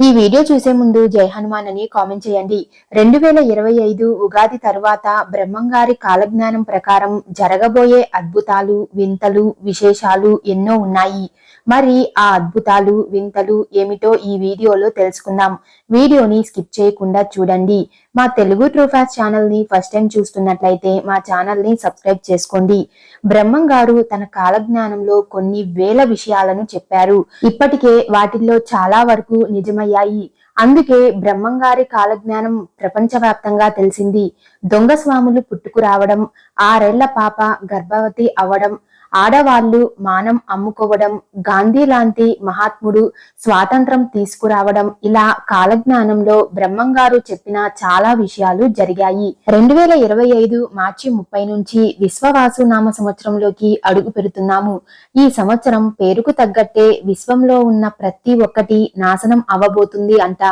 ఈ వీడియో చూసే ముందు జై హనుమాన్ అని కామెంట్ చేయండి. రెండు వేల ఇరవై ఐదు ఉగాది తరువాత బ్రహ్మంగారి కాలజ్ఞానం ప్రకారం జరగబోయే అద్భుతాలు వింతలు విశేషాలు ఎన్నో ఉన్నాయి. మరి ఆ అద్భుతాలు వింతలు ఏమిటో ఈ వీడియోలో తెలుసుకుందాం. వీడియోని స్కిప్ చేయకుండా చూడండి. మా తెలుగు ట్రూఫాస్ ఛానల్ని ఫస్ట్ టైం చూస్తున్నట్లయితే మా ఛానల్ని సబ్స్క్రైబ్ చేసుకోండి. బ్రహ్మం గారు తన కాలజ్ఞానంలో కొన్ని వేల విషయాలను చెప్పారు. ఇప్పటికే వాటిల్లో చాలా వరకు నిజమయ్యాయి. అందుకే బ్రహ్మంగారి కాలజ్ఞానం ప్రపంచవ్యాప్తంగా తెలిసింది. దొంగ స్వాములు పుట్టుకురావడం ఆరేళ్ళ పాప గర్భవతి అవడం ఆడవాళ్ళు మానం అమ్ముకోవడం గాంధీ లాంటి మహాత్ముడు స్వాతంత్రం తీసుకురావడం ఇలా కాలజ్ఞానంలో బ్రహ్మంగారు చెప్పిన చాలా విషయాలు జరిగాయి. రెండు వేల ఇరవై ఐదు మార్చి ముప్పై నుంచి విశ్వవాసు నామ సంవత్సరంలోకి అడుగు పెడుతున్నాము. ఈ సంవత్సరం పేరుకు తగ్గట్టే విశ్వంలో ఉన్న ప్రతి ఒక్కటి నాశనం అవ్వబోతుంది అంట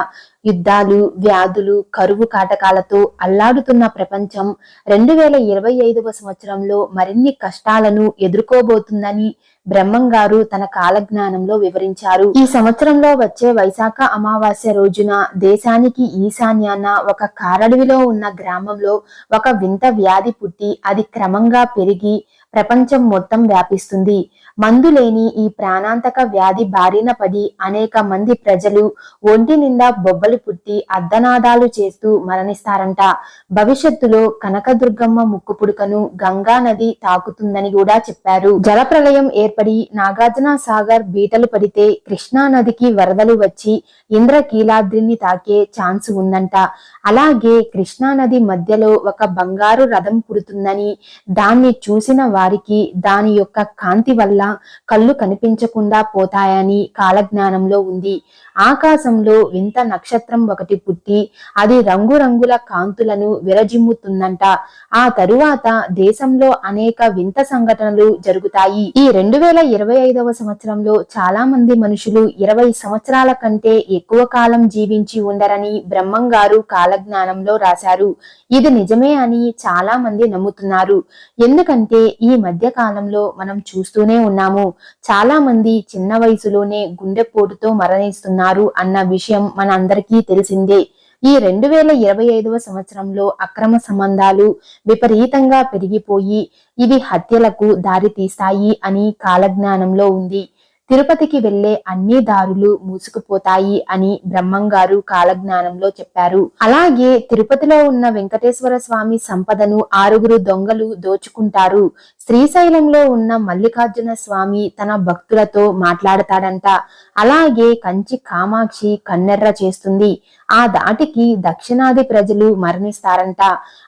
యుద్ధాలు వ్యాధులు కరువు కాటకాలతో అల్లాడుతున్న ప్రపంచం రెండు వేల ఇరవై ఐదవ సంవత్సరంలో మరిన్ని కష్టాలను ఎదుర్కోబోతుందని బ్రహ్మం గారు తన కాలజ్ఞానంలో వివరించారు. ఈ సంవత్సరంలో వచ్చే వైశాఖ అమావాస్య రోజున దేశానికి ఈశాన్యాన ఒక కారడవిలో ఉన్న గ్రామంలో ఒక వింత వ్యాధి పుట్టి అది క్రమంగా పెరిగి ప్రపంచం మొత్తం వ్యాపిస్తుంది. మందు లేని ఈ ప్రాణాంతక వ్యాధి బారిన పడి అనేక మంది ప్రజలు ఒంటి నిండా బొబ్బలు పుట్టి అర్ధనాదాలు చేస్తూ మరణిస్తారంట. భవిష్యత్తులో కనకదుర్గమ్మ ముక్కు పుడుకను గంగా నది తాకుతుందని కూడా చెప్పారు. జలప్రలయం ఏర్పడి నాగార్జున సాగర్ బీటలు పడితే కృష్ణా నదికి వరదలు వచ్చి ఇంద్రకీలాద్రిని తాకే ఛాన్స్ ఉందంట. అలాగే కృష్ణా నది మధ్యలో ఒక బంగారు రథం పుడుతుందని దాన్ని చూసిన వారికి దాని యొక్క కాంతి వల్ల కళ్ళు కనిపించకుండా పోతాయని కాలజ్ఞానంలో ఉంది. ఆకాశంలో వింత నక్షత్రం ఒకటి పుట్టి అది రంగురంగుల కాంతులను విరజిమ్ముతుందంట. ఆ తరువాత దేశంలో అనేక వింత సంఘటనలు జరుగుతాయి. ఈ రెండు వేల ఇరవై ఐదవ సంవత్సరంలో చాలా మంది మనుషులు ఇరవై సంవత్సరాల కంటే ఎక్కువ కాలం జీవించి ఉండరని బ్రహ్మం గారు కాలజ్ఞానంలో రాశారు. ఇది నిజమే అని చాలా మంది నమ్ముతున్నారు. ఎందుకంటే ఈ మధ్య కాలంలో మనం చూస్తూనే ఉన్నాము. చాలా మంది చిన్న వయసులోనే గుండెపోటుతో మరణిస్తున్నారు అన్న విషయం మన అందరికీ తెలిసిందే. ఈ రెండు వేల ఇరవై ఐదవ సంవత్సరంలో అక్రమ సంబంధాలు విపరీతంగా పెరిగిపోయి ఇవి హత్యలకు దారితీస్తాయి అని కాలజ్ఞానంలో ఉంది. తిరుపతికి వెళ్ళే అన్ని దారులు మూసుకుపోతాయి అని బ్రహ్మంగారు కాలజ్ఞానంలో చెప్పారు. అలాగే తిరుపతిలో ఉన్న వెంకటేశ్వర స్వామి సంపదను ఆరుగురు దొంగలు దోచుకుంటారు. శ్రీశైలంలో ఉన్న మల్లికార్జున స్వామి తన భక్తులతో మాట్లాడతాడంట. అలాగే కంచి కామాక్షి కన్నెర్ర చేస్తుంది. ఆ దాటికి దక్షిణాది ప్రజలు మరణిస్తారంట.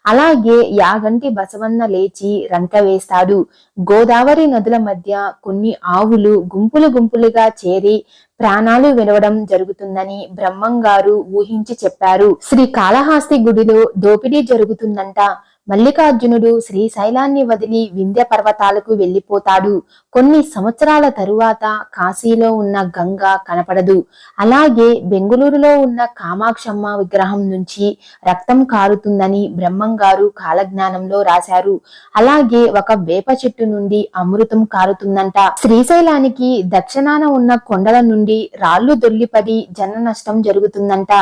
అలాగే యాగంటి బసవన్న లేచి రంక వేస్తాడు. గోదావరి నదుల మధ్య కొన్ని ఆవులు గుంపులు గుంపులుగా చేరి ప్రాణాలు వినవడం జరుగుతుందని బ్రహ్మం గారు ఊహించి చెప్పారు. శ్రీ కాళహాస్తి గుడిలో దోపిడీ జరుగుతుందంట. మల్లికార్జునుడు శ్రీశైలాన్ని వదిలి వింధ్య పర్వతాలకు వెళ్ళిపోతాడు కొన్ని సంవత్సరాల తరువాత కాశీలో ఉన్న గంగ కనపడదు. అలాగే బెంగుళూరులో ఉన్న కామాక్షమ్మ విగ్రహం నుంచి రక్తం కారుతుందని బ్రహ్మం గారు కాలజ్ఞానంలో రాశారు. అలాగే ఒక వేప చెట్టు నుండి అమృతం కారుతుందంట. శ్రీశైలానికి దక్షిణాన ఉన్న కొండల నుండి రాళ్ళు దొల్లిపడి జన నష్టం జరుగుతుందంట.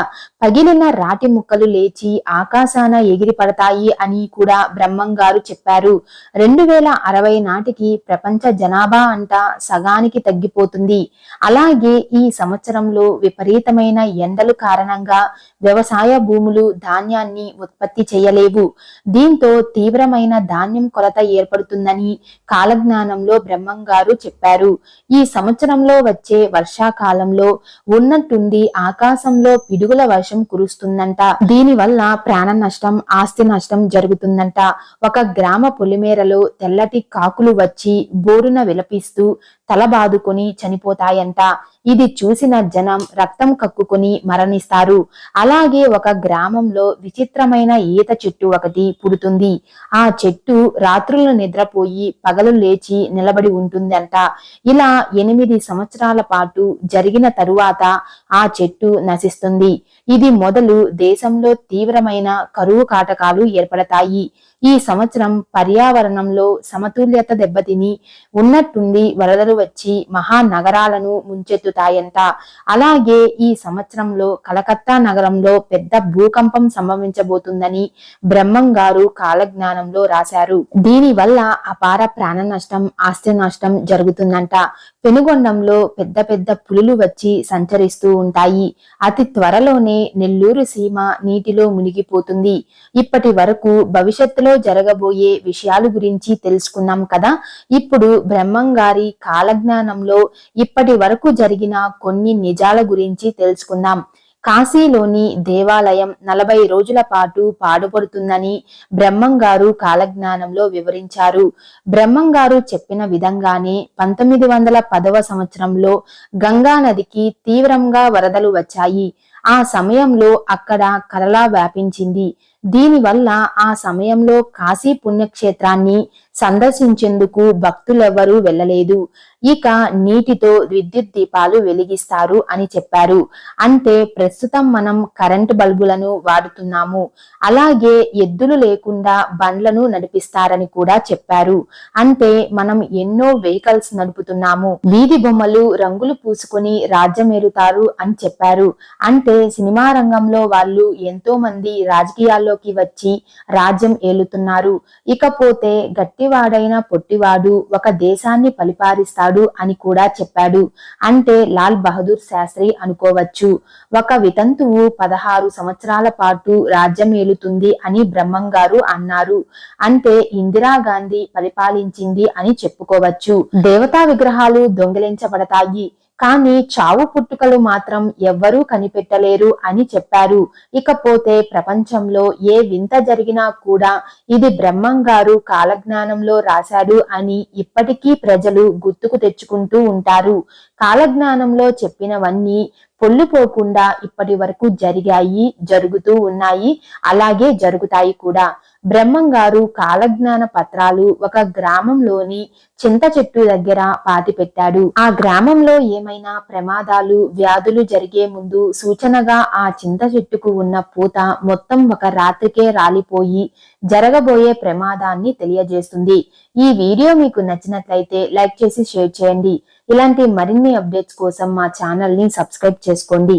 పగిలిన రాటి ముక్కలు లేచి ఆకాశాన ఎగిరి పడతాయి అని కూడా బ్రహ్మం గారు చెప్పారు. రెండు వేల అరవై నాటికి ప్రపంచ జనాభా అంట సగానికి తగ్గిపోతుంది. అలాగే ఈ సంవత్సరంలో విపరీతమైన ఎండలు కారణంగా వ్యవసాయ భూములు ధాన్యాన్ని ఉత్పత్తి చేయలేవు. దీంతో తీవ్రమైన ధాన్యం కొరత ఏర్పడుతుందని కాలజ్ఞానంలో బ్రహ్మం గారు చెప్పారు. ఈ సంవత్సరంలో వచ్చే వర్షాకాలంలో ఉన్నట్టుండి ఆకాశంలో పిడుగుల వర్షం కురుస్తుందంట. దీనివల్ల ప్రాణ నష్టం ఆస్తి నష్టం జరుగుతుంది. జరుగుతుందంట ఒక గ్రామ పొలిమేరలో తెల్లటి కాకులు వచ్చి బోరున విలపిస్తూ తలబాదుకొని చనిపోతాయంట. ఇది చూసిన జనం రక్తం కక్కుకుని మరణిస్తారు. అలాగే ఒక గ్రామంలో విచిత్రమైన ఈత చెట్టు ఒకటి పుడుతుంది. ఆ చెట్టు రాత్రులు నిద్రపోయి పగలు లేచి నిలబడి ఉంటుందంట. ఇలా ఎనిమిది సంవత్సరాల పాటు జరిగిన తరువాత ఆ చెట్టు నశిస్తుంది. ఇది మొదలు దేశంలో తీవ్రమైన కరువు కాటకాలు ఏర్పడతాయి. ఈ సంవత్సరం పర్యావరణంలో సమతుల్యత దెబ్బతిని ఉన్నట్టుండి వరదలు వచ్చి మహానగరాలను ముంచెత్తుతాయంట. అలాగే ఈ సంవత్సరంలో కలకత్తా నగరంలో పెద్ద భూకంపం సంభవించబోతుందని బ్రహ్మం గారు కాలజ్ఞానంలో రాశారు. దీని వల్ల అపార ప్రాణ నష్టం ఆస్తి నష్టం జరుగుతుందంట. పెనుగొండంలో పెద్ద పెద్ద పులులు వచ్చి సంచరిస్తూ ఉంటాయి. అతి త్వరలోనే నెల్లూరు సీమ నీటిలో మునిగిపోతుంది. ఇప్పటి వరకు భవిష్యత్తులో జరగబోయే విషయాల గురించి తెలుసుకున్నాం కదా. ఇప్పుడు బ్రహ్మంగారి కాలజ్ఞానంలో ఇప్పటి వరకు జరిగిన కొన్ని నిజాల గురించి తెలుసుకుందాం. కాశీలోని దేవాలయం నలభై రోజుల పాటు పాడుపడుతుందని బ్రహ్మంగారు కాలజ్ఞానంలో వివరించారు. బ్రహ్మంగారు చెప్పిన విధంగానే పంతొమ్మిది వందల పదవ సంవత్సరంలో గంగా నదికి తీవ్రంగా వరదలు వచ్చాయి. ఆ సమయంలో అక్కడ కలలా వ్యాపించింది. దీనివల్ల ఆ సమయంలో కాశీ పుణ్యక్షేత్రాన్ని సందర్శించేందుకు భక్తులెవ్వరూ వెళ్ళలేదు. ఇక నీటితో విద్యుత్ దీపాలు వెలిగిస్తారు అని చెప్పారు. అంటే ప్రస్తుతం మనం కరెంటు బల్బులను వాడుతున్నాము. అలాగే ఎద్దులు లేకుండా బండ్లను నడిపిస్తారని కూడా చెప్పారు. అంటే మనం ఎన్నో వెహికల్స్ నడుపుతున్నాము. వీధి బొమ్మలు రంగులు పూసుకొని రాజ్యమేరుతారు అని చెప్పారు. అంటే సినిమా రంగంలో వాళ్ళు ఎంతో మంది రాజకీయాల్లో అధికారంలోకి వచ్చి రాజ్యం ఏలుతున్నారు. ఇకపోతే గట్టివాడైన పొట్టివాడు ఒక దేశాన్ని పరిపాలిస్తాడు అని కూడా చెప్పాడు. అంటే లాల్ బహదూర్ శాస్త్రి అనుకోవచ్చు. ఒక వితంతువు పదహారు సంవత్సరాల పాటు రాజ్యం ఏలుతుంది అని బ్రహ్మంగారు అన్నారు. అంటే ఇందిరాగాంధీ పరిపాలించింది అని చెప్పుకోవచ్చు. దేవతా విగ్రహాలు దొంగిలించబడతాయి. కానీ చావు పుట్టుకలు మాత్రం ఎవ్వరూ కనిపెట్టలేరు అని చెప్పారు. ఇకపోతే ప్రపంచంలో ఏ వింత జరిగినా కూడా ఇది బ్రహ్మంగారు కాలజ్ఞానంలో రాశాడు అని ఇప్పటికీ ప్రజలు గుర్తుకు తెచ్చుకుంటూ ఉంటారు. కాలజ్ఞానంలో చెప్పినవన్నీ పొల్లుపోకుండా ఇప్పటి వరకు జరిగాయి జరుగుతూ ఉన్నాయి అలాగే జరుగుతాయి కూడా. బ్రహ్మంగారు కాలజ్ఞాన పత్రాలు ఒక గ్రామంలోని చింత చెట్టు దగ్గర పాతి పెట్టాడు ఆ గ్రామంలో ఏమైనా ప్రమాదాలు వ్యాధులు జరిగే ముందు సూచనగా ఆ చింత చెట్టుకు ఉన్న పూత మొత్తం ఒక రాత్రికే రాలిపోయి జరగబోయే ప్రమాదాన్ని తెలియజేస్తుంది. ఈ వీడియో మీకు నచ్చినట్లయితే లైక్ చేసి షేర్ చేయండి. ఇలాంటి మరిన్ని అప్డేట్స్ కోసం మా ఛానల్ని సబ్స్క్రైబ్ చేసుకోండి.